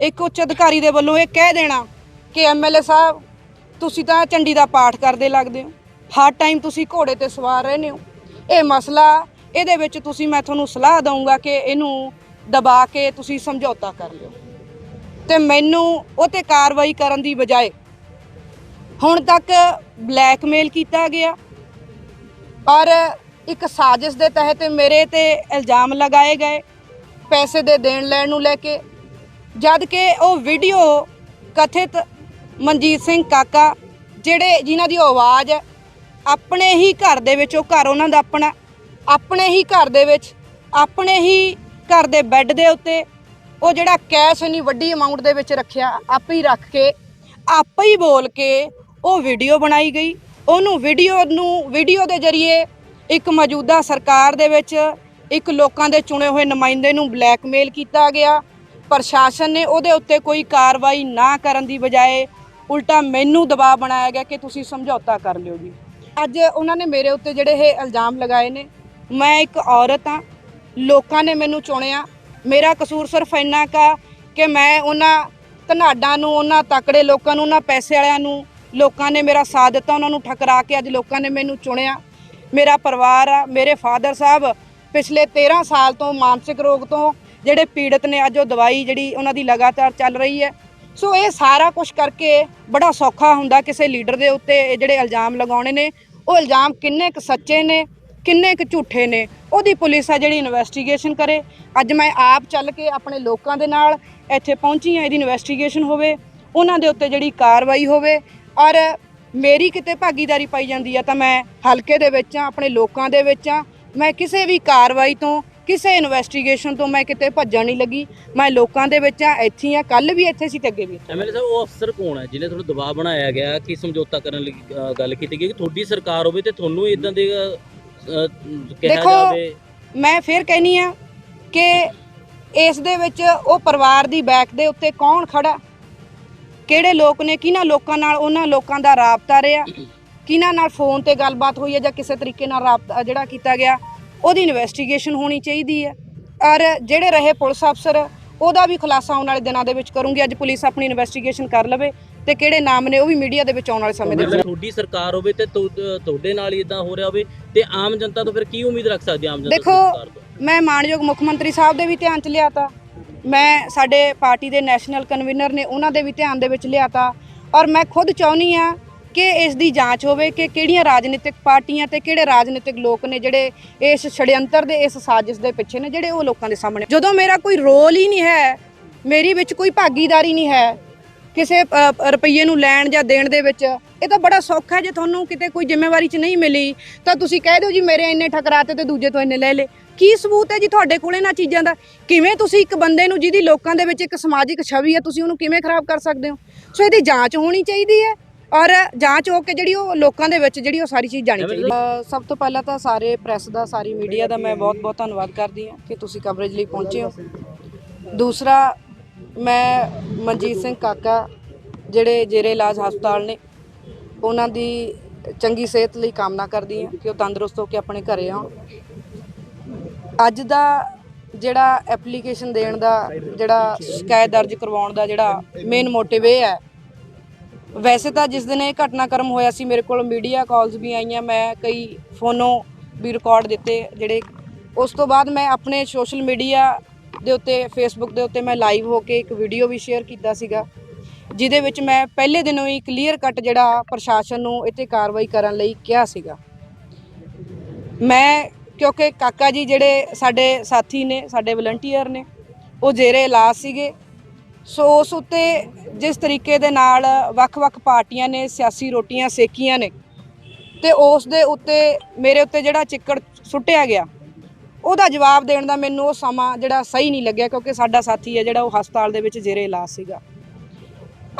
ਇੱਕ ਉੱਚ ਅਧਿਕਾਰੀ ਦੇ ਵੱਲੋਂ ਇਹ ਕਹਿ ਦੇਣਾ ਕਿ ਐਮਐਲਏ ਸਾਹਿਬ, ਤੁਸੀਂ ਤਾਂ ਝੰਡੀ ਦਾ ਪਾਠ ਕਰਦੇ ਲੱਗਦੇ ਹੋ। ਹਰ ਟਾਈਮ ਤੁਸੀਂ ਘੋੜੇ ਤੇ ਸਵਾਰ ਰਹਿੰਦੇ ਹੋ। ਇਹ ਮਸਲਾ, ਇਹਦੇ ਵਿੱਚ ਤੁਸੀਂ, ਮੈਂ ਤੁਹਾਨੂੰ ਸਲਾਹ ਦਊਂਗਾ ਕਿ ਇਹਨੂੰ ਦਬਾ ਕੇ ਤੁਸੀਂ ਸਮਝੌਤਾ ਕਰ ਲਿਓ। ਤੇ ਮੈਨੂੰ ਉਹ ਤੇ ਕਾਰਵਾਈ ਕਰਨ ਦੀ ਬਜਾਏ ਹੁਣ ਤੱਕ ਬਲੈਕਮੇਲ ਕੀਤਾ ਗਿਆ। ਔਰ ਇੱਕ ਸਾਜ਼ਿਸ਼ ਦੇ ਤਹਿਤ ਮੇਰੇ ਤੇ ਇਲਜ਼ਾਮ ਲਗਾਏ ਗਏ। ਪੈਸੇ ਦੇ ਦੇਣ ਲੈਣ ਨੂੰ ਲੈ ਕੇ ਜਦ ਕਿ ਉਹ ਵੀਡੀਓ ਕਥਿਤ ਮਨਜੀਤ ਸਿੰਘ ਕਾਕਾ, ਜਿਹੜੇ ਜਿਨ੍ਹਾਂ ਦੀ ਉਹ ਆਵਾਜ਼ ਹੈ ਆਪਣੇ ਹੀ ਘਰ ਦੇ ਵਿੱਚ, ਉਹ ਘਰ ਉਹਨਾਂ ਦਾ ਆਪਣਾ, ਆਪਣੇ ਹੀ ਘਰ ਦੇ ਵਿੱਚ, ਆਪਣੇ ਹੀ ਘਰ ਦੇ ਬੈੱਡ ਦੇ ਉੱਤੇ, ਉਹ ਜਿਹੜਾ ਕੈਸ਼ ਇੰਨੀ ਵੱਡੀ ਅਮਾਉਂਟ ਦੇ ਵਿੱਚ ਰੱਖਿਆ, ਆਪੇ ਹੀ ਰੱਖ ਕੇ, ਆਪੇ ਹੀ ਬੋਲ ਕੇ ਉਹ ਵੀਡੀਓ ਬਣਾਈ ਗਈ। ਉਹਨੂੰ ਵੀਡੀਓ ਨੂੰ ਵੀਡੀਓ ਦੇ ਜ਼ਰੀਏ ਇੱਕ ਮੌਜੂਦਾ ਸਰਕਾਰ ਦੇ ਵਿੱਚ, ਇੱਕ ਲੋਕਾਂ ਦੇ ਚੁਣੇ ਹੋਏ ਨੁਮਾਇੰਦੇ ਨੂੰ ਬਲੈਕਮੇਲ ਕੀਤਾ ਗਿਆ। ਪ੍ਰਸ਼ਾਸਨ ਨੇ ਉਹਦੇ ਉੱਤੇ ਕੋਈ ਕਾਰਵਾਈ ਨਾ ਕਰਨ ਦੀ ਬਜਾਏ ਉਲਟਾ ਮੈਨੂੰ ਦਬਾਅ ਬਣਾਇਆ ਗਿਆ ਕਿ ਤੁਸੀਂ ਸਮਝੌਤਾ ਕਰ ਲਿਓ ਜੀ। ਅੱਜ ਉਹਨਾਂ ਨੇ ਮੇਰੇ ਉੱਤੇ ਜਿਹੜੇ ਇਹ ਇਲਜ਼ਾਮ ਲਗਾਏ ਨੇ, ਮੈਂ ਇੱਕ ਔਰਤ ਹਾਂ, ਲੋਕਾਂ ਨੇ ਮੈਨੂੰ ਚੁਣਿਆ। ਮੇਰਾ ਕਸੂਰ ਸਿਰਫ ਇੰਨਾ ਕਾ ਕਿ ਮੈਂ ਉਹਨਾਂ ਧਨਾਡਾਂ ਨੂੰ, ਉਹਨਾਂ ਤਕੜੇ ਲੋਕਾਂ ਨੂੰ, ਉਹਨਾਂ ਪੈਸੇ ਵਾਲਿਆਂ ਨੂੰ, ਲੋਕਾਂ ਨੇ ਮੇਰਾ ਸਾਥ ਦਿੱਤਾ, ਉਹਨਾਂ ਨੂੰ ਠਕਰਾ ਕੇ ਅੱਜ ਲੋਕਾਂ ਨੇ ਮੈਨੂੰ ਚੁਣਿਆ। ਮੇਰਾ ਪਰਿਵਾਰ ਆ, ਮੇਰੇ ਫਾਦਰ ਸਾਹਿਬ ਪਿਛਲੇ 13 ਸਾਲ ਤੋਂ ਮਾਨਸਿਕ ਰੋਗ ਤੋਂ ਜਿਹੜੇ ਪੀੜਤ ਨੇ ਅੱਜ ਉਹ ਦਵਾਈ ਜਿਹੜੀ ਉਹਨਾਂ ਦੀ ਲਗਾਤਾਰ ਚੱਲ ਰਹੀ ਹੈ। ਸੋ ਇਹ ਸਾਰਾ ਕੁਝ ਕਰਕੇ ਬੜਾ ਸੌਖਾ ਹੁੰਦਾ ਕਿਸੇ ਲੀਡਰ ਦੇ ਉੱਤੇ ਇਹ ਜਿਹੜੇ ਇਲਜ਼ਾਮ ਲਗਾਉਣੇ ਨੇ। ਉਹ ਇਲਜ਼ਾਮ ਕਿੰਨੇ ਕੁ ਸੱਚੇ ਨੇ, ਕਿੰਨੇ ਕੁ ਝੂਠੇ ਨੇ, ਉਹਦੀ ਪੁਲਿਸ ਆ ਜਿਹੜੀ ਇਨਵੈਸਟੀਗੇਸ਼ਨ ਕਰੇ। ਅੱਜ ਮੈਂ ਆਪ ਚੱਲ ਕੇ ਆਪਣੇ ਲੋਕਾਂ ਦੇ ਨਾਲ ਇੱਥੇ ਪਹੁੰਚੀ ਹਾਂ, ਇਹਦੀ ਇਨਵੈਸਟੀਗੇਸ਼ਨ ਹੋਵੇ, ਉਹਨਾਂ ਦੇ ਉੱਤੇ ਜਿਹੜੀ ਕਾਰਵਾਈ ਹੋਵੇ। ਔਰ ਮੇਰੀ ਕਿਤੇ ਭਾਗੀਦਾਰੀ ਪਾਈ ਜਾਂਦੀ ਆ ਤਾਂ ਮੈਂ ਹਲਕੇ ਦੇ ਵਿੱਚ ਆ ਆਪਣੇ ਲੋਕਾਂ ਦੇ ਵਿੱਚ ਆ ਮੈਂ ਕਿਸੇ ਵੀ ਕਾਰਵਾਈ ਤੋਂ ਕਿਸੇ ਇਨਵੈਸਟੀਗੇਸ਼ਨ ਤੋਂ ਮੈਂ ਕਿਤੇ ਭੱਜਣ ਨਹੀਂ ਲੱਗੀ। ਮੈਂ ਲੋਕਾਂ ਦੇ ਵਿੱਚ ਆ ਇੱਥੇ ਆ ਕੱਲ ਵੀ ਇੱਥੇ ਸੀ ਤੇ ਅੱਗੇ ਵੀ। ਐਮਐਲਏ ਸਾਹਿਬ ਉਹ ਅਫਸਰ ਕੌਣ ਹੈ ਜਿਹਨੇ ਤੁਹਾਨੂੰ ਦਬਾਅ ਬਣਾਇਆ ਗਿਆ ਕਿ ਸਮਝੌਤਾ ਕਰਨ ਲਈ ਅ, ਗੱਲ ਕੀਤੀ ਗਈ ਕਿ ਤੁਹਾਡੀ ਸਰਕਾਰ ਹੋਵੇ ਤੇ ਤੁਹਾਨੂੰ ਇਦਾਂ ਦੇ ਅ, ਅ, ਕਿਹਾ ਦੇਖੋ, ਜਾਵੇ? ਮੈਂ ਫਿਰ ਕਹਿਨੀ ਆ ਕਿ ਇਸ ਦੇ ਵਿੱਚ ਉਹ ਪਰਿਵਾਰ ਦੀ ਬੈਕ ਦੇ ਉੱਤੇ ਕੌਣ ਖੜਾ? ਕਿਹੜੇ ਲੋਕ ਨੇ ਕਿਹਨਾਂ ਲੋਕਾਂ ਨਾਲ ਉਹਨਾਂ ਲੋਕਾਂ ਦਾ ਰਾਬਤਾ ਰਿਹਾ? ਕਿਹਨਾਂ ਨਾਲ ਫੋਨ ਤੇ ਗੱਲਬਾਤ ਹੋਈ ਹੈ ਜਾਂ ਕਿਸੇ ਤਰੀਕੇ ਨਾਲ ਰਾਬਤਾ ਜਿਹੜਾ ਕੀਤਾ ਗਿਆ? ਉਹਦੀ ਇਨਵੈਸਟੀਗੇਸ਼ਨ ਹੋਣੀ ਚਾਹੀਦੀ ਹੈ। ਔਰ ਜਿਹੜੇ ਰਹੇ ਪੁਲਿਸ ਅਫਸਰ ਉਹਦਾ ਵੀ ਖੁਲਾਸਾ ਆਉਣ ਵਾਲੇ ਦਿਨਾਂ ਦੇ ਵਿੱਚ ਕਰੂੰਗੀ। ਅੱਜ ਪੁਲਿਸ ਆਪਣੀ ਇਨਵੈਸਟੀਗੇਸ਼ਨ ਕਰ ਲਵੇ ਤੇ ਕਿਹੜੇ ਨਾਮ ਨੇ ਉਹ ਵੀ ਮੀਡੀਆ ਦੇ ਵਿੱਚ ਆਉਣ ਵਾਲੇ ਸਮੇਂ ਦੇ ਵਿੱਚ। ਤੁਹਾਡੀ ਸਰਕਾਰ ਹੋਵੇ ਤੇ ਤੁਹਾਡੇ ਨਾਲ ਹੀ ਇਦਾਂ ਹੋ ਰਿਹਾ ਹੋਵੇ ਤੇ ਆਮ ਜਨਤਾ ਤੋਂ ਫਿਰ ਕੀ ਉਮੀਦ ਰੱਖ ਸਕਦੀ ਆਮ ਜਨਤਾ ਦੇਖੋ ਮੈਂ ਮਾਨਯੋਗ ਮੁੱਖ ਮੰਤਰੀ ਸਾਹਿਬ ਦੇ ਵੀ ਧਿਆਨ ਚ ਲਿਆਤਾ। ਮੈਂ ਸਾਡੇ ਪਾਰਟੀ ਦੇ ਨੈਸ਼ਨਲ ਕਨਵੀਨਰ ਨੇ ਉਹਨਾਂ ਦੇ ਵੀ ਧਿਆਨ ਦੇ ਵਿੱਚ ਲਿਆਤਾ। ਔਰ ਮੈਂ ਖੁਦ ਚਾਹੁੰਦੀ ਆ ਕਿ ਇਸ ਦੀ ਜਾਂਚ ਹੋਵੇ ਕਿ ਕਿਹੜੀਆਂ ਰਾਜਨੀਤਿਕ ਪਾਰਟੀਆਂ ਤੇ ਕਿਹੜੇ ਰਾਜਨੀਤਿਕ ਲੋਕ ਨੇ ਜਿਹੜੇ ਇਸ ਛੜਯੰਤਰ ਦੇ, ਇਸ ਸਾਜ਼ਿਸ਼ ਦੇ ਪਿੱਛੇ ਨੇ, ਜਿਹੜੇ ਉਹ ਲੋਕਾਂ ਦੇ ਸਾਹਮਣੇ। ਜਦੋਂ ਮੇਰਾ ਕੋਈ ਰੋਲ ਹੀ ਨਹੀਂ ਹੈ, ਮੇਰੀ ਵਿੱਚ ਕੋਈ ਭਾਗੀਦਾਰੀ ਨਹੀਂ ਹੈ, ਕਿਸੇ ਰੁਪਈਏ ਨੂੰ ਲੈਣ ਜਾਂ ਦੇਣ ਦੇ ਵਿੱਚ, ਇਹ ਤਾਂ ਬੜਾ ਸੌਖਾ ਹੈ ਜੇ ਤੁਹਾਨੂੰ ਕਿਤੇ ਕੋਈ ਜ਼ਿੰਮੇਵਾਰੀ 'ਚ ਨਹੀਂ ਮਿਲੀ, ਤਾਂ ਤੁਸੀਂ ਕਹਿ ਦਿਓ ਜੀ ਮੇਰੇ ਇੰਨੇ ਠਕਰਾਤੇ ਤੇ ਦੂਜੇ ਤੋਂ ਇੰਨੇ ਲੈ ਲੇ ਕੀ ਸਬੂਤ ਹੈ ਜੀ ਤੁਹਾਡੇ ਕੋਲ ਇਹਨਾਂ ਚੀਜ਼ਾਂ ਦਾ? ਕਿਵੇਂ ਤੁਸੀਂ ਇੱਕ ਬੰਦੇ ਨੂੰ ਜਿਹਦੀ ਲੋਕਾਂ ਦੇ ਵਿੱਚ ਇੱਕ ਸਮਾਜਿਕ ਛਵੀ ਹੈ, ਤੁਸੀਂ ਉਹਨੂੰ ਕਿਵੇਂ ਖਰਾਬ ਕਰ ਸਕਦੇ ਹੋ? ਸੋ ਇਹਦੀ ਜਾਂਚ ਹੋਣੀ ਚਾਹੀਦੀ ਹੈ। ਔਰ ਜਾਂਚ ਹੋ ਕੇ ਜਿਹੜੀ ਉਹ ਲੋਕਾਂ ਦੇ ਵਿੱਚ ਜਿਹੜੀ ਉਹ ਸਾਰੀ ਚੀਜ਼ ਜਾਣੀ ਚਾਹੀਦੀ ਹੈ। ਸਭ ਤੋਂ ਪਹਿਲਾਂ ਤਾਂ ਸਾਰੇ ਪ੍ਰੈਸ ਦਾ ਸਾਰੀ ਮੀਡੀਆ ਦਾ ਮੈਂ ਬਹੁਤ-ਬਹੁਤ ਧੰਨਵਾਦ ਕਰਦੀ ਹਾਂ ਕਿ ਤੁਸੀਂ ਕਵਰੇਜ ਲਈ ਪਹੁੰਚੇ ਹੋ। ਦੂਸਰਾ ਮੈਂ ਮਨਜੀਤ ਸਿੰਘ ਕਾਕਾ ਜਿਹੜੇ ਜੇਰੇ ਇਲਾਜ ਹਸਪਤਾਲ ਨੇ ਉਹਨਾਂ ਦੀ ਚੰਗੀ ਸਿਹਤ ਲਈ ਕਾਮਨਾ ਕਰਦੀ ਹਾਂ ਕਿ ਉਹ ਤੰਦਰੁਸਤ ਹੋ ਕੇ ਆਪਣੇ ਘਰੇ ਆਉਣ। ਅੱਜ ਦਾ ਜਿਹੜਾ ਐਪਲੀਕੇਸ਼ਨ ਦੇਣ ਦਾ ਜਿਹੜਾ ਸ਼ਿਕਾਇਤ ਦਰਜ ਕਰਵਾਉਣ ਦਾ ਜਿਹੜਾ ਮੇਨ ਮੋਟਿਵ ਇਹ ਹੈ ਵੈਸੇ ਤਾਂ ਜਿਸ ਦਿਨ ਇਹ ਘਟਨਾਕ੍ਰਮ ਹੋਇਆ ਸੀ, ਮੇਰੇ ਕੋਲ ਮੀਡੀਆ ਕਾਲਸ ਵੀ ਆਈਆਂ, ਮੈਂ ਕਈ ਫੋਨੋਂ ਵੀ ਰਿਕਾਰਡ ਦਿੱਤੇ ਜਿਹੜੇ ਉਸ ਤੋਂ ਬਾਅਦ ਮੈਂ ਆਪਣੇ ਸੋਸ਼ਲ ਮੀਡੀਆ ਦੇ ਉੱਤੇ ਫੇਸਬੁੱਕ ਦੇ ਉੱਤੇ ਮੈਂ ਲਾਈਵ ਹੋ ਕੇ ਇੱਕ ਵੀਡੀਓ ਵੀ ਸ਼ੇਅਰ ਕੀਤਾ ਸੀਗਾ, ਜਿਹਦੇ ਵਿੱਚ ਮੈਂ ਪਹਿਲੇ ਦਿਨੋਂ ਹੀ ਕਲੀਅਰ ਕੱਟ ਜਿਹੜਾ ਪ੍ਰਸ਼ਾਸਨ ਨੂੰ ਇੱਥੇ ਕਾਰਵਾਈ ਕਰਨ ਲਈ ਕਿਹਾ ਸੀਗਾ। ਮੈਂ, ਕਿਉਂਕਿ ਕਾਕਾ ਜੀ ਜਿਹੜੇ ਸਾਡੇ ਸਾਥੀ ਨੇ, ਸਾਡੇ ਵਲੰਟੀਅਰ ਨੇ, ਉਹ ਜੇਰੇ ਇਲਾਜ ਸੀਗੇ, ਸੋ ਉਸ ਉੱਤੇ ਜਿਸ ਤਰੀਕੇ ਦੇ ਨਾਲ ਵੱਖ-ਵੱਖ ਪਾਰਟੀਆਂ ਨੇ ਸਿਆਸੀ ਰੋਟੀਆਂ ਸੇਕੀਆਂ ਨੇ ਤੇ ਉਸ ਦੇ ਉੱਤੇ ਮੇਰੇ ਉੱਤੇ ਜਿਹੜਾ ਚਿੱਕੜ ਸੁੱਟਿਆ ਗਿਆ, ਉਹਦਾ ਜਵਾਬ ਦੇਣ ਦਾ ਮੈਨੂੰ ਉਹ ਸਮਾਂ ਜਿਹੜਾ ਸਹੀ ਨਹੀਂ ਲੱਗਿਆ ਕਿਉਂਕਿ ਸਾਡਾ ਸਾਥੀ ਹੈ ਜਿਹੜਾ ਉਹ ਹਸਪਤਾਲ ਦੇ ਵਿੱਚ ਜੇਰੇ ਇਲਾਜ ਸੀਗਾ।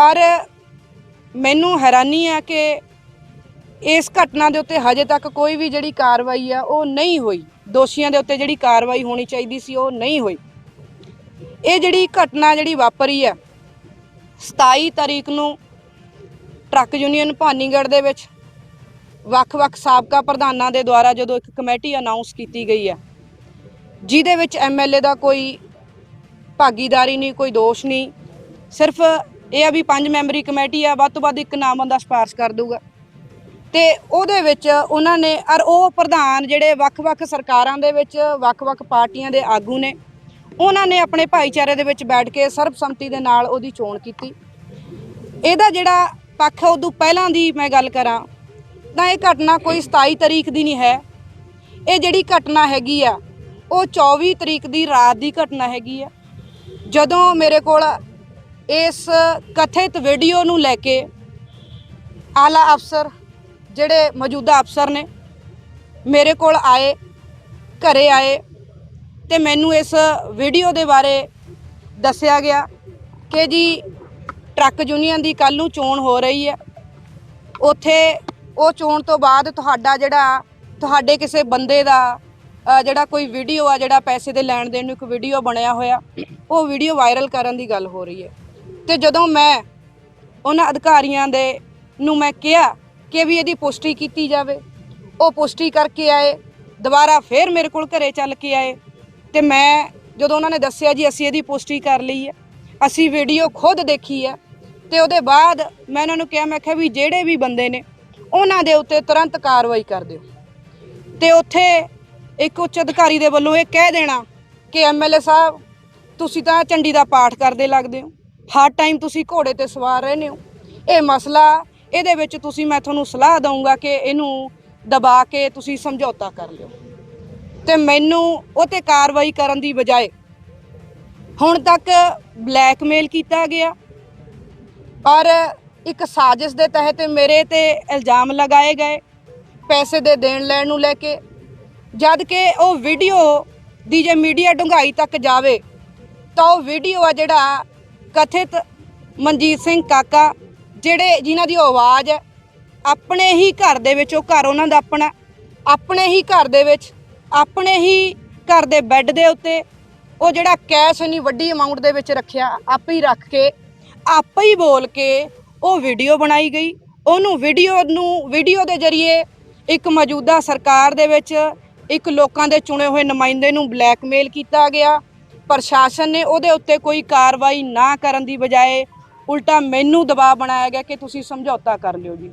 ਔਰ ਮੈਨੂੰ ਹੈਰਾਨੀ ਆ ਕਿ ਇਸ ਘਟਨਾ ਦੇ ਉੱਤੇ ਹਜੇ ਤੱਕ ਕੋਈ ਵੀ ਜਿਹੜੀ ਕਾਰਵਾਈ ਆ, ਉਹ ਨਹੀਂ ਹੋਈ। ਦੋਸ਼ੀਆਂ ਦੇ ਉੱਤੇ ਜਿਹੜੀ ਕਾਰਵਾਈ ਹੋਣੀ ਚਾਹੀਦੀ ਸੀ, ਉਹ ਨਹੀਂ ਹੋਈ। ਇਹ ਜਿਹੜੀ ਘਟਨਾ ਜਿਹੜੀ ਵਾਪਰੀ ਆ 27 ਤਾਰੀਖ ਨੂੰ ਟਰੱਕ ਯੂਨੀਅਨ ਭਾਨੀਗੜ੍ਹ ਦੇ ਵਿੱਚ ਵੱਖ-ਵੱਖ ਸਾਬਕਾ ਪ੍ਰਧਾਨਾਂ ਦੇ ਦੁਆਰਾ ਜਦੋਂ ਇੱਕ ਕਮੇਟੀ ਅਨਾਉਂਸ ਕੀਤੀ ਗਈ ਹੈ, ਜਿਹਦੇ ਵਿੱਚ ਐਮਐਲਏ ਦਾ ਕੋਈ ਭਾਗੀਦਾਰੀ ਨਹੀਂ, ਕੋਈ ਦੋਸ਼ ਨਹੀਂ, ਸਿਰਫ ਇਹ ਆ ਵੀ ਪੰਜ ਮੈਂਬਰੀ ਕਮੇਟੀ ਆ, ਵੱਧ ਤੋਂ ਵੱਧ ਇੱਕ ਨਾਮ ਬੰਦਾ ਸਿਫਾਰਿਸ਼ ਕਰ ਦੂਗਾ ਤੇ ਉਹਦੇ ਵਿੱਚ ਉਹਨਾਂ ਨੇ, ਔਰ ਉਹ ਪ੍ਰਧਾਨ ਜਿਹੜੇ ਵੱਖ-ਵੱਖ ਸਰਕਾਰਾਂ ਦੇ ਵਿੱਚ, ਵੱਖ-ਵੱਖ ਪਾਰਟੀਆਂ ਦੇ ਆਗੂ ਨੇ ਉਹਨਾਂ ਨੇ ਆਪਣੇ ਭਾਈਚਾਰੇ ਦੇ ਵਿੱਚ ਬੈਠ ਕੇ ਸਰਬਸੰਮਤੀ ਦੇ ਨਾਲ ਉਹਦੀ ਚੋਣ ਕੀਤੀ। ਇਹਦਾ ਜਿਹੜਾ ਪੱਖ ਆ ਉਦੋਂ ਪਹਿਲਾਂ ਦੀ ਮੈਂ ਗੱਲ ਕਰਾਂ, ਤਾਂ ਇਹ ਘਟਨਾ ਕੋਈ 27 ਤਰੀਕ ਦੀ ਨਹੀਂ ਹੈ। ਇਹ ਜਿਹੜੀ ਘਟਨਾ ਹੈਗੀ ਆ, ਉਹ 24 ਤਰੀਕ ਦੀ ਰਾਤ ਦੀ ਘਟਨਾ ਹੈਗੀ ਆ। ਜਦੋਂ ਮੇਰੇ ਕੋਲ ਇਸ ਕਥਿਤ ਵੀਡੀਓ ਨੂੰ ਲੈ ਕੇ ਆਲਾ ਅਫਸਰ, ਜਿਹੜੇ ਮੌਜੂਦਾ ਅਫਸਰ ਨੇ, ਮੇਰੇ ਕੋਲ ਆਏ, ਘਰੇ ਆਏ ਤੇ ਮੈਨੂੰ ਇਸ ਵੀਡੀਓ ਦੇ ਬਾਰੇ ਦੱਸਿਆ ਗਿਆ ਕਿ ਜੀ ਟਰੱਕ ਯੂਨੀਅਨ ਦੀ ਕੱਲ ਨੂੰ ਚੋਣ ਹੋ ਰਹੀ ਹੈ। ਉੱਥੇ ਉਹ ਚੋਣ ਤੋਂ ਬਾਅਦ ਤੁਹਾਡਾ ਜਿਹੜਾ, ਤੁਹਾਡੇ ਕਿਸੇ ਬੰਦੇ ਦਾ ਜਿਹੜਾ ਕੋਈ ਵੀਡੀਓ ਆ, ਜਿਹੜਾ ਪੈਸੇ ਦੇ ਲੈਣ ਦੇਣ ਨੂੰ ਇੱਕ ਵੀਡੀਓ ਬਣਿਆ ਹੋਇਆ, ਉਹ ਵੀਡੀਓ ਵਾਇਰਲ ਕਰਨ ਦੀ ਗੱਲ ਹੋ ਰਹੀ ਹੈ। ਤੇ ਜਦੋਂ ਮੈਂ ਉਹਨਾਂ ਅਧਿਕਾਰੀਆਂ ਦੇ ਨੂੰ ਮੈਂ ਕਿਹਾ ਕਿ ਵੀ ਇਹਦੀ ਪੁਸ਼ਟੀ ਕੀਤੀ ਜਾਵੇ, ਉਹ ਪੁਸ਼ਟੀ ਕਰਕੇ ਆਏ, ਦੁਬਾਰਾ ਫੇਰ ਮੇਰੇ ਕੋਲ ਘਰੇ ਚੱਲ ਕੇ ਆਏ। ਤੇ ਮੈਂ ਜਦੋਂ ਉਹਨਾਂ ਨੇ ਦੱਸਿਆ ਜੀ ਅਸੀਂ ਇਹਦੀ ਪੁਸ਼ਟੀ ਕਰ ਲਈ ਹੈ ਅਸੀਂ ਵੀਡੀਓ ਖੁਦ ਦੇਖੀ ਹੈ ਤੇ ਉਹਦੇ ਬਾਅਦ ਮੈਂ ਉਹਨਾਂ ਨੂੰ ਕਿਹਾ, ਮੈਂ ਕਿਹਾ ਵੀ ਜਿਹੜੇ ਵੀ ਬੰਦੇ ਨੇ, ਉਹਨਾਂ ਦੇ ਉੱਤੇ ਤੁਰੰਤ ਕਾਰਵਾਈ ਕਰ ਦਿਓ। ਤੇ ਉੱਥੇ ਇੱਕ ਉੱਚ ਅਧਿਕਾਰੀ ਦੇ ਵੱਲੋਂ ਇਹ ਕਹਿ ਦੇਣਾ ਕਿ ਐਮਐਲਏ ਸਾਹਿਬ, ਤੁਸੀਂ ਤਾਂ ਝੰਡੀ ਦਾ ਪਾਠ ਕਰਦੇ ਲੱਗਦੇ ਹੋ, ਹਰ ਟਾਈਮ ਤੁਸੀਂ ਘੋੜੇ ਤੇ ਸਵਾਰ ਰਹਿੰਦੇ ਹੋ। ਇਹ ਮਸਲਾ, ਇਹਦੇ ਵਿੱਚ ਤੁਸੀਂ, ਮੈਂ ਤੁਹਾਨੂੰ ਸਲਾਹ ਦਊਂਗਾ ਕਿ ਇਹਨੂੰ ਦਬਾ ਕੇ ਤੁਸੀਂ ਸਮਝੌਤਾ ਕਰ ਲਿਓ। ਤੇ ਮੈਨੂੰ ਉਹ ਤੇ ਕਾਰਵਾਈ ਕਰਨ ਦੀ ਬਜਾਏ ਹੁਣ ਤੱਕ ਬਲੈਕਮੇਲ ਕੀਤਾ ਗਿਆ। ਔਰ ਇੱਕ ਸਾਜ਼ਿਸ਼ ਦੇ ਤਹਿਤ ਮੇਰੇ ਤੇ ਇਲਜ਼ਾਮ ਲਗਾਏ ਗਏ, ਪੈਸੇ ਦੇ ਦੇਣ ਲੈਣ ਨੂੰ ਲੈ ਕੇ। ਜਦ ਕਿ ਉਹ ਵੀਡੀਓ ਦੀ ਜੇ ਮੀਡੀਆ ਡੂੰਘਾਈ ਤੱਕ ਜਾਵੇ, ਤਾਂ ਉਹ ਵੀਡੀਓ ਆ ਜਿਹੜਾ ਕਥਿਤ ਮਨਜੀਤ ਸਿੰਘ ਕਾਕਾ, ਜਿਹੜੇ ਜਿਨ੍ਹਾਂ ਦੀ ਉਹ ਆਵਾਜ਼ ਹੈ ਆਪਣੇ ਹੀ ਘਰ ਦੇ ਵਿੱਚ, ਉਹ ਘਰ ਉਹਨਾਂ ਦਾ ਆਪਣਾ, ਆਪਣੇ ਹੀ ਘਰ ਦੇ ਵਿੱਚ ਆਪਣੇ ਹੀ ਘਰ ਦੇ ਬੈੱਡ ਦੇ ਉੱਤੇ ਉਹ ਜਿਹੜਾ ਕੈਸ਼ ਇੰਨੀ ਵੱਡੀ ਅਮਾਉਂਟ ਦੇ ਵਿੱਚ ਰੱਖਿਆ, ਆਪੇ ਹੀ ਰੱਖ ਕੇ, ਆਪੇ ਹੀ ਬੋਲ ਕੇ ਉਹ ਵੀਡੀਓ ਬਣਾਈ ਗਈ। ਉਹਨੂੰ ਵੀਡੀਓ ਨੂੰ ਵੀਡੀਓ ਦੇ ਜ਼ਰੀਏ ਇੱਕ ਮੌਜੂਦਾ ਸਰਕਾਰ ਦੇ ਵਿੱਚ ਇੱਕ ਲੋਕਾਂ ਦੇ ਚੁਣੇ ਹੋਏ ਨੁਮਾਇੰਦੇ ਨੂੰ ਬਲੈਕਮੇਲ ਕੀਤਾ ਗਿਆ। ਪ੍ਰਸ਼ਾਸਨ ਨੇ ਉਹਦੇ ਉੱਤੇ ਕੋਈ ਕਾਰਵਾਈ ਨਾ ਕਰਨ ਦੀ ਬਜਾਏ ਉਲਟਾ ਮੈਨੂੰ ਦਬਾਅ ਬਣਾਇਆ ਗਿਆ ਕਿ ਤੁਸੀਂ ਸਮਝੌਤਾ ਕਰ ਲਿਓ ਜੀ।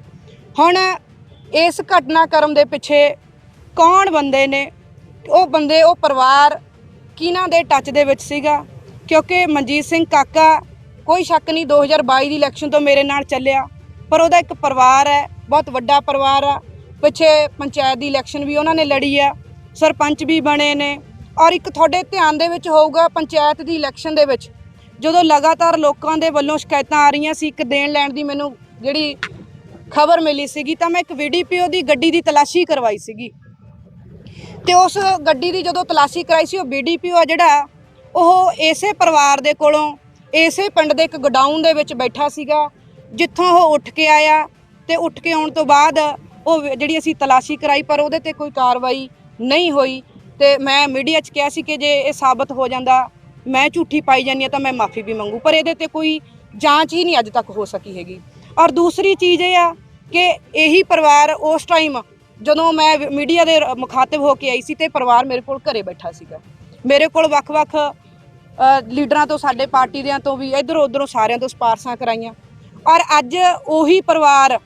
ਹੁਣ ਇਸ ਘਟਨਾਕ੍ਰਮ ਦੇ ਪਿੱਛੇ ਕੌਣ ਬੰਦੇ ਨੇ? ਉਹ ਬੰਦੇ, ਉਹ ਪਰਿਵਾਰ ਕਿਹਨਾਂ ਦੇ ਟੱਚ ਦੇ ਵਿੱਚ ਸੀਗਾ? ਕਿਉਂਕਿ ਮਨਜੀਤ ਸਿੰਘ ਕਾਕਾ ਕੋਈ ਸ਼ੱਕ ਨਹੀਂ 2022 ਦੀ ਇਲੈਕਸ਼ਨ ਤੋਂ ਮੇਰੇ ਨਾਲ ਚੱਲਿਆ। ਪਰ ਉਹਦਾ ਇੱਕ ਪਰਿਵਾਰ ਹੈ, ਬਹੁਤ ਵੱਡਾ ਪਰਿਵਾਰ ਆ। ਪਿੱਛੇ ਪੰਚਾਇਤ ਦੀ ਇਲੈਕਸ਼ਨ ਵੀ ਉਹਨਾਂ ਨੇ ਲੜੀ ਆ, ਸਰਪੰਚ ਵੀ ਬਣੇ ਨੇ। ਔਰ ਇੱਕ ਤੁਹਾਡੇ ਧਿਆਨ ਦੇ ਵਿੱਚ ਹੋਊਗਾ ਪੰਚਾਇਤ ਦੀ ਇਲੈਕਸ਼ਨ ਦੇ ਵਿੱਚ। ਜਦੋਂ ਲਗਾਤਾਰ ਲੋਕਾਂ ਦੇ ਵੱਲੋਂ ਸ਼ਿਕਾਇਤਾਂ ਆ ਰਹੀਆਂ ਸੀ ਇੱਕ ਦੇਣ ਲੈਣ ਦੀ ਮੈਨੂੰ ਜਿਹੜੀ ਖਬਰ ਮਿਲੀ ਸੀਗੀ, ਤਾਂ ਮੈਂ ਇੱਕ ਵੀਡੀਪੀਓ ਦੀ ਗੱਡੀ ਦੀ ਤਲਾਸ਼ੀ ਕਰਵਾਈ ਸੀਗੀ। ਤੇ ਉਸ ਗੱਡੀ ਦੀ ਜਦੋਂ ਤਲਾਸ਼ੀ ਕਰਾਈ ਸੀ, ਉਹ ਬੀਡੀਪੀਓ ਆ ਜਿਹੜਾ, ਉਹ ਇਸੇ ਪਰਿਵਾਰ ਦੇ ਕੋਲੋਂ, ਇਸੇ ਪਿੰਡ ਦੇ ਇੱਕ ਗੋਡਾਊਨ ਦੇ ਵਿੱਚ ਬੈਠਾ ਸੀਗਾ, ਜਿੱਥੋਂ ਉਹ ਉੱਠ ਕੇ ਆਇਆ ਤੇ ਉੱਠ ਕੇ ਆਉਣ ਤੋਂ ਬਾਅਦ ਉਹ ਜਿਹੜੀ ਅਸੀਂ ਤਲਾਸ਼ੀ ਕਰਾਈ, ਪਰ ਉਹਦੇ ਤੇ ਕੋਈ ਕਾਰਵਾਈ ਨਹੀਂ ਹੋਈ ਤੇ ਮੈਂ ਮੀਡੀਆ 'ਚ ਕਿਹਾ ਸੀ ਕਿ ਜੇ ਇਹ ਸਾਬਤ ਹੋ ਜਾਂਦਾ, ਮੈਂ ਝੂਠੀ ਪਾਈ ਜਾਂਦੀ ਹਾਂ ਤਾਂ ਮੈਂ ਮਾਫੀ ਵੀ ਮੰਗੂ, ਪਰ ਇਹਦੇ ਤੇ ਕੋਈ ਜਾਂਚ ਹੀ ਨਹੀਂ ਅੱਜ ਤੱਕ ਹੋ ਸਕੀ ਹੈਗੀ। ਔਰ ਦੂਸਰੀ ਚੀਜ਼ ਇਹ ਆ ਕਿ ਇਹੀ ਪਰਿਵਾਰ ਉਸ ਟਾਈਮ ਜਦੋਂ ਮੈਂ ਮੀਡੀਆ ਦੇ ਰ- ਮੁਖਾਤਿਬ ਹੋ ਕੇ ਆਈ ਸੀ ਤੇ ਪਰਿਵਾਰ ਮੇਰੇ ਕੋਲ ਘਰੇ ਬੈਠਾ ਸੀਗਾ। ਮੇਰੇ ਕੋਲ ਵੱਖ-ਵੱਖ ਲੀਡਰਾਂ ਤੋਂ, ਸਾਡੇ ਪਾਰਟੀ ਦਿਆਂ ਤੋਂ ਵੀ ਇਧਰੋਂ ਉਧਰੋਂ ਸਾਰਿਆਂ ਤੋਂ ਸਪਾਰਸ਼ਾਂ ਕਰਾਈਆਂ। ਔਰ ਅੱਜ ਉਹੀ ਪਰਿਵਾਰ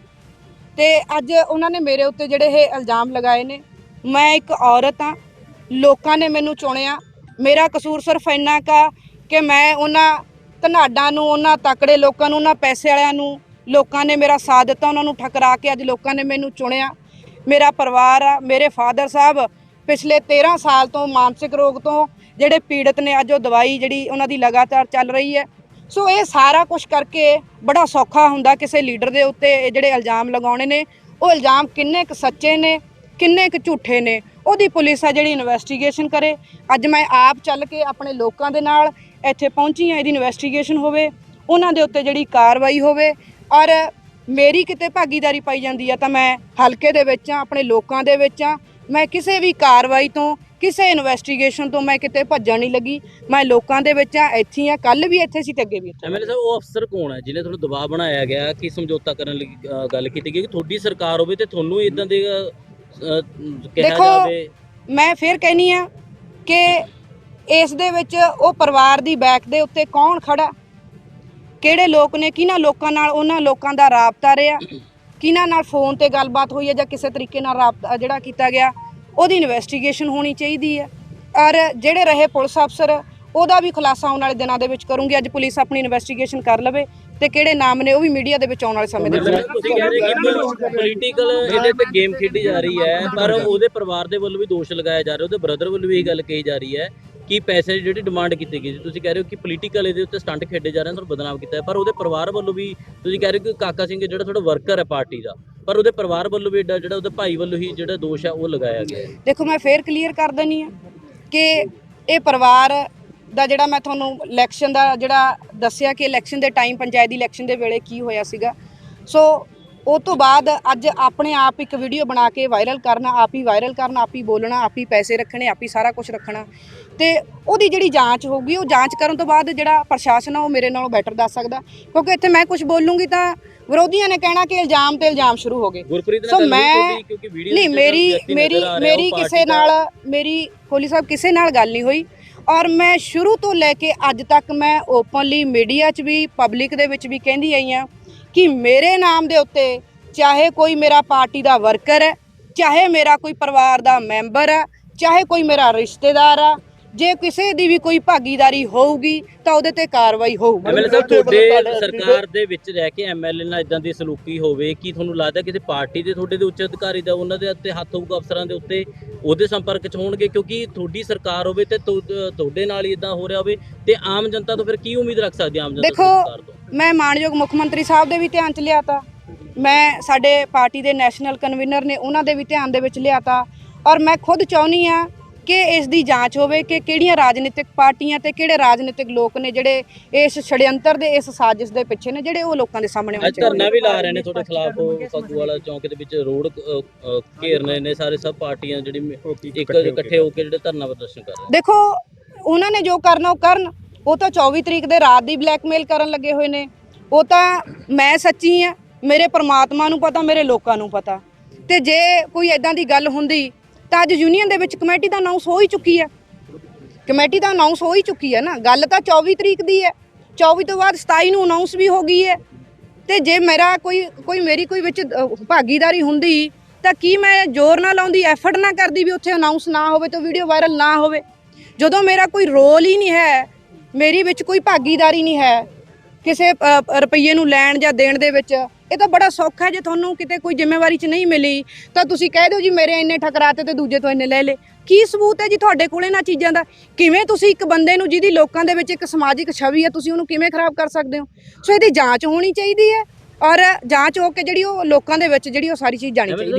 ਤੇ ਅੱਜ ਉਹਨਾਂ ਨੇ ਮੇਰੇ ਉੱਤੇ ਜਿਹੜੇ ਇਹ ਇਲਜ਼ਾਮ ਲਗਾਏ ਨੇ। ਮੈਂ ਇੱਕ ਔਰਤ ਆ ਲੋਕਾਂ ਨੇ ਮੈਨੂੰ ਚੁਣਿਆ। ਮੇਰਾ ਕਸੂਰ ਸਿਰਫ ਇੰਨਾ ਕਾ ਕਿ ਮੈਂ ਉਹਨਾਂ ਧਨਾਡਾਂ ਨੂੰ, ਉਹਨਾਂ ਤਕੜੇ ਲੋਕਾਂ ਨੂੰ, ਉਹਨਾਂ ਪੈਸੇ ਵਾਲਿਆਂ ਨੂੰ, ਲੋਕਾਂ ਨੇ ਮੇਰਾ ਸਾਥ ਦਿੱਤਾ, ਉਹਨਾਂ ਨੂੰ ਠਕਰਾ ਕੇ ਅੱਜ ਲੋਕਾਂ ਨੇ ਮੈਨੂੰ ਚੁਣਿਆ। ਮੇਰਾ ਪਰਿਵਾਰ ਆ, ਮੇਰੇ ਫਾਦਰ ਸਾਹਿਬ ਪਿਛਲੇ 13 ਸਾਲ ਤੋਂ ਮਾਨਸਿਕ ਰੋਗ ਤੋਂ ਜਿਹੜੇ ਪੀੜਤ ਨੇ, ਅੱਜ ਉਹ ਦਵਾਈ ਜਿਹੜੀ ਉਹਨਾਂ ਦੀ ਲਗਾਤਾਰ ਚੱਲ ਰਹੀ ਹੈ। ਸੋ ਇਹ ਸਾਰਾ ਕੁਝ ਕਰਕੇ ਬੜਾ ਸੌਖਾ ਹੁੰਦਾ ਕਿਸੇ ਲੀਡਰ ਦੇ ਉੱਤੇ ਇਹ ਜਿਹੜੇ ਇਲਜ਼ਾਮ ਲਗਾਉਣੇ ਨੇ। ਉਹ ਇਲਜ਼ਾਮ ਕਿੰਨੇ ਕੁ ਸੱਚੇ ਨੇ, ਕਿੰਨੇ ਕੁ ਝੂਠੇ ਨੇ, ਉਹਦੀ ਪੁਲਿਸ ਆ ਜਿਹੜੀ ਇਨਵੈਸਟੀਗੇਸ਼ਨ ਕਰੇ। ਅੱਜ ਮੈਂ ਆਪ ਚੱਲ ਕੇ ਆਪਣੇ ਲੋਕਾਂ ਦੇ ਨਾਲ ਇੱਥੇ ਪਹੁੰਚੀ ਹਾਂ, ਇਹਦੀ ਇਨਵੈਸਟੀਗੇਸ਼ਨ ਹੋਵੇ, ਉਹਨਾਂ ਦੇ ਉੱਤੇ ਜਿਹੜੀ ਕਾਰਵਾਈ ਹੋਵੇ। ਔਰ ਮੇਰੀ ਕਿਤੇ ਭਾਗੀਦਾਰੀ ਪਾਈ ਜਾਂਦੀ ਆ ਤਾਂ ਮੈਂ ਹਲਕੇ ਦੇ ਵਿੱਚ ਆ ਆਪਣੇ ਲੋਕਾਂ ਦੇ ਵਿੱਚ ਆ। ਮੈਂ ਕਿਸੇ ਵੀ ਕਾਰਵਾਈ ਤੋਂ ਕਿਸੇ ਇਨਵੈਸਟੀਗੇਸ਼ਨ ਤੋਂ ਮੈਂ ਕਿਤੇ ਭੱਜਣ ਨਹੀਂ ਲੱਗੀ। ਮੈਂ ਲੋਕਾਂ ਦੇ ਵਿੱਚ ਆ ਇੱਥੇ ਆ ਕੱਲ ਵੀ ਇੱਥੇ ਸੀ ਤੇ ਅੱਗੇ ਵੀ ਇੱਥੇ। ਐਮਐਲਏ ਸਾਹਿਬ ਉਹ ਅਫਸਰ ਕੌਣ ਹੈ ਜਿਹਨੇ ਤੁਹਾਨੂੰ ਦਬਾਅ ਬਣਾਇਆ ਗਿਆ ਕਿ ਸਮਝੌਤਾ ਕਰਨ ਲਈ ਅ, ਗੱਲ ਕੀਤੀ ਗਈ ਕਿ ਤੁਹਾਡੀ ਸਰਕਾਰ ਹੋਵੇ ਤੇ ਤੁਹਾਨੂੰ ਇਦਾਂ ਦੇ ਅ, ਅ, ਕਿਹਾ ਦੇਖੋ, ਜਾਵੇ? ਮੈਂ ਫਿਰ ਕਹਿਨੀ ਆ ਕਿ ਇਸ ਦੇ ਵਿੱਚ ਉਹ ਪਰਿਵਾਰ ਦੀ ਬੈਕ ਦੇ ਉੱਤੇ ਕੌਣ ਖੜਾ? ਕਿਹੜੇ ਲੋਕ ਨੇ, ਕਿਹਨਾਂ ਲੋਕਾਂ ਨਾਲ, ਉਹਨਾਂ ਲੋਕਾਂ ਦਾ ਰਾਬਤਾ ਰਿਹਾ? ਕਿਹਨਾਂ ਨਾਲ ਫੋਨ ਤੇ ਗੱਲਬਾਤ ਹੋਈ ਹੈ ਜਾਂ ਕਿਸੇ ਤਰੀਕੇ ਨਾਲ ਰਾਬਤਾ ਜਿਹੜਾ ਕੀਤਾ ਗਿਆ, ਉਹਦੀ ਇਨਵੈਸਟੀਗੇਸ਼ਨ ਹੋਣੀ ਚਾਹੀਦੀ ਹੈ। ਔਰ ਜਿਹੜੇ ਰਹੇ ਪੁਲਿਸ ਅਫਸਰ, ਉਹਦਾ ਵੀ ਖੁਲਾਸਾ ਆਉਣ ਵਾਲੇ ਦਿਨਾਂ ਦੇ ਵਿੱਚ ਕਰੂੰਗੀ। ਅੱਜ ਪੁਲਿਸ ਆਪਣੀ ਇਨਵੈਸਟੀਗੇਸ਼ਨ ਕਰ ਲਵੇ ਤੇ ਕਿਹੜੇ ਨਾਮ ਨੇ, ਉਹ ਵੀ ਮੀਡੀਆ ਦੇ ਵਿੱਚ ਆਉਣ ਵਾਲੇ ਸਮੇਂ ਦੇ ਵਿੱਚ। ਤੁਸੀਂ ਕਹਿ ਰਹੇ ਕਿ ਪੋਲੀਟੀਕਲ ਇਹਦੇ ਤੇ ਗੇਮ ਖੇਡੀ ਜਾ ਰਹੀ ਹੈ, ਪਰ ਉਹਦੇ ਪਰਿਵਾਰ ਦੇ ਵੱਲੋਂ ਵੀ ਦੋਸ਼ ਲਗਾਇਆ ਜਾ ਰਿਹਾ, ਉਹਦੇ ਬ੍ਰਦਰ ਵੱਲੋਂ ਵੀ ਇਹ ਗੱਲ ਕਹੀ ਜਾ ਰਹੀ ਹੈ ਕਿ ਪੈਸੇ ਦੀ ਜਿਹੜੀ ਡਿਮਾਂਡ ਕੀਤੀ ਗਈ ਸੀ, ਤੁਸੀਂ ਕਹਿ ਰਹੇ ਹੋ ਕਿ ਪੋਲੀਟੀਕਲ ਇਹਦੇ ਉੱਤੇ ਸਟੰਟ ਖੇਡੇ ਜਾ ਰਹੇ ਨੇ ਤੁਹਾਨੂੰ ਬਦਨਾਮ ਕੀਤਾ ਹੈ, ਪਰ ਉਹਦੇ ਪਰਿਵਾਰ ਵੱਲੋਂ ਵੀ ਤੁਸੀਂ ਕਹਿ ਰਹੇ ਹੋ ਕਿ ਕਾਕਾ ਸਿੰਘ ਜਿਹੜਾ ਤੁਹਾਡਾ ਵਰਕਰ ਹੈ ਪਾਰਟੀ ਦਾ, ਪਰ ਉਹਦੇ ਪਰਿਵਾਰ ਵੱਲੋਂ ਵੀ ਜਿਹੜਾ ਉਹਦੇ ਭਾਈ ਵੱਲੋਂ ਹੀ ਜਿਹੜਾ ਦੋਸ਼ ਹੈ ਉਹ ਲਗਾਇਆ ਗਿਆ ਹੈ। ਦੇਖੋ, ਮੈਂ ਫੇਰ ਕਲੀਅਰ ਕਰ ਦਨੀ ਆ ਕਿ ਇਹ ਪਰਿਵਾਰ ਦਾ ਜਿਹੜਾ ਮੈਂ ਤੁਹਾਨੂੰ ਇਲੈਕਸ਼ਨ ਦਾ ਜਿਹੜਾ ਦੱਸਿਆ ਕਿ ਇਲੈਕਸ਼ਨ ਦੇ ਟਾਈਮ ਪੰਚਾਇਤ ਦੀ ਇਲੈਕਸ਼ਨ ਦੇ ਵੇਲੇ ਕੀ ਹੋਇਆ ਸੀਗਾ। ਸੋ ਉਹ ਤੋਂ ਬਾਅਦ ਅੱਜ ਆਪਣੇ ਆਪ ਇੱਕ ਵੀਡੀਓ ਬਣਾ ਕੇ ਵਾਇਰਲ ਕਰਨਾ, ਆਪ ਹੀ ਵਾਇਰਲ ਕਰਨਾ, ਆਪ ਹੀ ਬੋਲਣਾ, ਆਪ ਹੀ ਪੈਸੇ ਰੱਖਣੇ, ਆਪ ਹੀ ਸਾਰਾ ਕੁਝ ਰੱਖਣਾ। ਤੇ ਉਹਦੀ ਜਿਹੜੀ ਜਾਂਚ ਹੋਊਗੀ ਉਹ ਜਾਂਚ ਕਰਨ ਤੋਂ ਬਾਅਦ ਜਿਹੜਾ ਪ੍ਰਸ਼ਾਸਨ ਆ ਉਹ ਮੇਰੇ ਨਾਲੋਂ ਬੈਟਰ ਦੱਸ ਸਕਦਾ। ਕਿਉਂਕਿ ਇੱਥੇ ਮੈਂ ਕੁਝ ਬੋਲੂੰਗੀ ਤਾਂ ਵਿਰੋਧੀਆਂ ਨੇ ਕਹਿਣਾ ਕਿ ਇਲਜ਼ਾਮ ਤੇ ਇਲਜ਼ਾਮ ਸ਼ੁਰੂ ਹੋ ਗਏ। ਸੋ ਮੈਂ- ਨਹੀਂ ਮੇਰੀ ਮੇਰੀ ਮੇਰੀ ਕਿਸੇ ਨਾਲ ਮੇਰੀ ਕੋਹਲੀ ਸਾਹਿਬ ਕਿਸੇ ਨਾਲ ਗੱਲ ਨਹੀਂ ਹੋਈ। ਔਰ ਮੈਂ ਸ਼ੁਰੂ ਤੋਂ ਲੈ ਕੇ ਅੱਜ ਤੱਕ ਮੈਂ ਓਪਨਲੀ ਮੀਡੀਆ 'ਚ ਵੀ ਪਬਲਿਕ ਦੇ ਵਿੱਚ ਵੀ ਕਹਿੰਦੀ ਆਈ ਆ ਕਿ ਮੇਰੇ ਨਾਮ ਦੇ ਉੱਤੇ ਚਾਹੇ ਕੋਈ ਮੇਰਾ ਪਾਰਟੀ ਦਾ ਵਰਕਰ ਹੈ ਚਾਹੇ ਮੇਰਾ ਕੋਈ ਪਰਿਵਾਰ ਦਾ ਮੈਂਬਰ ਹੈ ਚਾਹੇ ਕੋਈ ਮੇਰਾ ਰਿਸ਼ਤੇਦਾਰ ਆ ਜੇ ਕਿਸੇ ਦੀ ਵੀ ਕੋਈ ਭਾਗੀਦਾਰੀ ਹੋਊਗੀ ਤਾਂ ਉਹਦੇ ਤੇ ਕਾਰਵਾਈ ਹੋਊਗੀ ਐਮਐਲਏ ਸਾਹਿਬ ਤੁਹਾਡੇ ਸਰਕਾਰ ਦੇ ਵਿੱਚ ਰਹਿ ਕੇ ਐਮਐਲਏ ਨਾਲ ਇਦਾਂ ਦੀ ਸਲੂਕੀ ਹੋਵੇ ਕੀ ਤੁਹਾਨੂੰ ਲੱਗਦਾ ਕਿਸੇ ਪਾਰਟੀ ਦੇ ਤੁਹਾਡੇ ਦੇ ਉੱਚ ਅਧਿਕਾਰੀ ਦਾ ਉਹਨਾਂ ਦੇ ਉੱਤੇ ਹੱਥ ਹੋਊਗਾ ਅਫਸਰਾਂ ਦੇ ਉੱਤੇ ਉਹਦੇ ਸੰਪਰਕ 'ਚ ਹੋਣਗੇ? ਕਿਉਂਕਿ ਤੁਹਾਡੀ ਸਰਕਾਰ ਹੋਵੇ ਤੇ ਤੁਹਾਡੇ ਨਾਲ ਹੀ ਇਦਾਂ ਹੋ ਰਿਹਾ ਹੋਵੇ ਤੇ ਆਮ ਜਨਤਾ ਤੋਂ ਫਿਰ ਕੀ ਉਮੀਦ ਰੱਖ ਸਕਦੀ ਆਮ ਜਨਤਾ ਦੇਖੋ ਮੈਂ ਮਾਨਯੋਗ ਮੁੱਖ ਮੰਤਰੀ ਸਾਹਿਬ ਦੇ ਵੀ ਧਿਆਨ ਚ ਲਿਆਤਾ। ਮੈਂ ਸਾਡੇ ਪਾਰਟੀ ਦੇ ਨੈਸ਼ਨਲ ਕਨਵੀਨਰ ਨੇ ਉਹਨਾਂ ਦੇ ਵੀ ਧਿਆਨ ਦੇ ਵਿੱਚ ਲਿਆਤਾ। ਔਰ ਮੈਂ ਖੁਦ ਚਾਹੁੰਦੀ ਆ ਕਿ ਇਸ ਦੀ ਜਾਂਚ ਹੋਵੇ ਕਿ ਕਿਹੜੀਆਂ ਰਾਜਨੀਤਿਕ ਪਾਰਟੀਆਂ ਤੇ ਕਿਹੜੇ ਰਾਜਨੀਤਿਕ ਲੋਕ ਨੇ ਜਿਹੜੇ ਇਸ ਛੜਯੰਤਰ ਦੇ ਇਸ ਸਾਜ਼ਿਸ਼ ਦੇ ਪਿੱਛੇ ਨੇ ਜਿਹੜੇ ਉਹ ਲੋਕਾਂ ਦੇ ਸਾਹਮਣੇ ਅੱਜ ਧਰਨਾ ਵੀ ਲਾ ਰਹੇ ਨੇ ਤੁਹਾਡੇ ਖਿਲਾਫ ਫੱਗੂਵਾਲਾ ਚੌਂਕ ਦੇ ਵਿੱਚ ਰੋਡ ਅ, ਘੇਰਨੇ ਨੇ ਸਾਰੇ ਸਭ ਪਾਰਟੀਆਂ ਜਿਹੜੀ ਇੱਕ ਇਕੱਠੇ ਹੋ ਕੇ ਜਿਹੜੇ ਧਰਨਾ ਪ੍ਰਦਰਸ਼ਨ ਕਰ ਰਹੇ ਨੇ। ਦੇਖੋ ਉਹਨਾਂ ਨੇ ਜੋ ਕਰਨਾ ਉਹ ਕਰਨ। ਉਹ ਤਾਂ 24 ਤਰੀਕ ਦੇ ਰਾਤ ਦੀ ਬਲੈਕਮੇਲ ਕਰਨ ਲੱਗੇ ਹੋਏ ਨੇ। ਉਹ ਤਾਂ ਮੈਂ ਸੱਚੀ ਆ ਮੇਰੇ ਪ੍ਰਮਾਤਮਾ ਨੂੰ ਪਤਾ ਮੇਰੇ ਲੋਕਾਂ ਨੂੰ ਪਤਾ। ਤੇ ਜੇ ਕੋਈ ਐਦਾਂ ਦੀ ਗੱਲ ਹੁੰਦੀ ਤਾਂ ਅੱਜ ਯੂਨੀਅਨ ਦੇ ਵਿੱਚ ਕਮੇਟੀ ਦਾ ਅਨਾਉਂਸ ਹੋ ਹੀ ਚੁੱਕੀ ਹੈ। ਕਮੇਟੀ ਦਾ ਅਨਾਉਂਸ ਹੋ ਹੀ ਚੁੱਕੀ ਹੈ ਨਾ। ਗੱਲ ਤਾਂ 24 ਤਰੀਕ ਦੀ ਹੈ। 24 ਤੋਂ ਬਾਅਦ 27 ਨੂੰ ਅਨਾਉਂਸ ਵੀ ਹੋ ਗਈ ਹੈ। ਤੇ ਜੇ ਮੇਰਾ ਕੋਈ ਕੋਈ ਮੇਰੀ ਕੋਈ ਵਿੱਚ ਭਾਗੀਦਾਰੀ ਹੁੰਦੀ, ਤਾਂ ਕੀ ਮੈਂ ਜ਼ੋਰ ਨਾ ਲਾਉਂਦੀ ਐਫਰਟ ਨਾ ਕਰਦੀ ਵੀ ਉੱਥੇ ਅਨਾਉਂਸ ਨਾ ਹੋਵੇ ਤਾਂ ਵੀਡੀਓ ਵਾਇਰਲ ਨਾ ਹੋਵੇ? ਜਦੋਂ ਮੇਰਾ ਕੋਈ ਰੋਲ ਹੀ ਨਹੀਂ ਹੈ, ਮੇਰੀ ਵਿੱਚ ਕੋਈ ਭਾਗੀਦਾਰੀ ਨਹੀਂ ਹੈ, ਕਿਸੇ ਰੁਪਈਏ ਨੂੰ ਲੈਣ ਜਾਂ ਦੇਣ ਦੇ ਵਿੱਚ ਇਹ ਤਾਂ ਬੜਾ ਸੌਖਾ ਹੈ ਜੇ ਤੁਹਾਨੂੰ ਕਿਤੇ ਕੋਈ ਜ਼ਿੰਮੇਵਾਰੀ 'ਚ ਨਹੀਂ ਮਿਲੀ ਤਾਂ ਤੁਸੀਂ ਕਹਿ ਦਿਓ ਜੀ ਮੇਰੇ ਇੰਨੇ ਠਕਰਾਤੇ ਤੇ ਦੂਜੇ ਤੋਂ ਇੰਨੇ ਲੈ ਲੇ। ਕੀ ਸਬੂਤ ਹੈ ਜੀ ਤੁਹਾਡੇ ਕੋਲ ਇਹਨਾਂ ਚੀਜ਼ਾਂ ਦਾ? ਕਿਵੇਂ ਤੁਸੀਂ ਇੱਕ ਬੰਦੇ ਨੂੰ ਜਿਹਦੀ ਲੋਕਾਂ ਦੇ ਵਿੱਚ ਇੱਕ ਸਮਾਜਿਕ ਛਵੀ ਹੈ ਤੁਸੀਂ ਉਹਨੂੰ ਕਿਵੇਂ ਖਰਾਬ ਕਰ ਸਕਦੇ ਹੋ? ਸੋ ਇਹਦੀ ਜਾਂਚ ਹੋਣੀ ਚਾਹੀਦੀ ਹੈ ਔਰ ਜਾਂਚ ਹੋ ਕੇ ਜਿਹੜੀ ਉਹ ਲੋਕਾਂ ਦੇ ਵਿੱਚ ਜਿਹੜੀ ਉਹ ਸਾਰੀ ਚੀਜ਼ ਜਾਣੀ ਚਾਹੀਦੀ ਹੈ।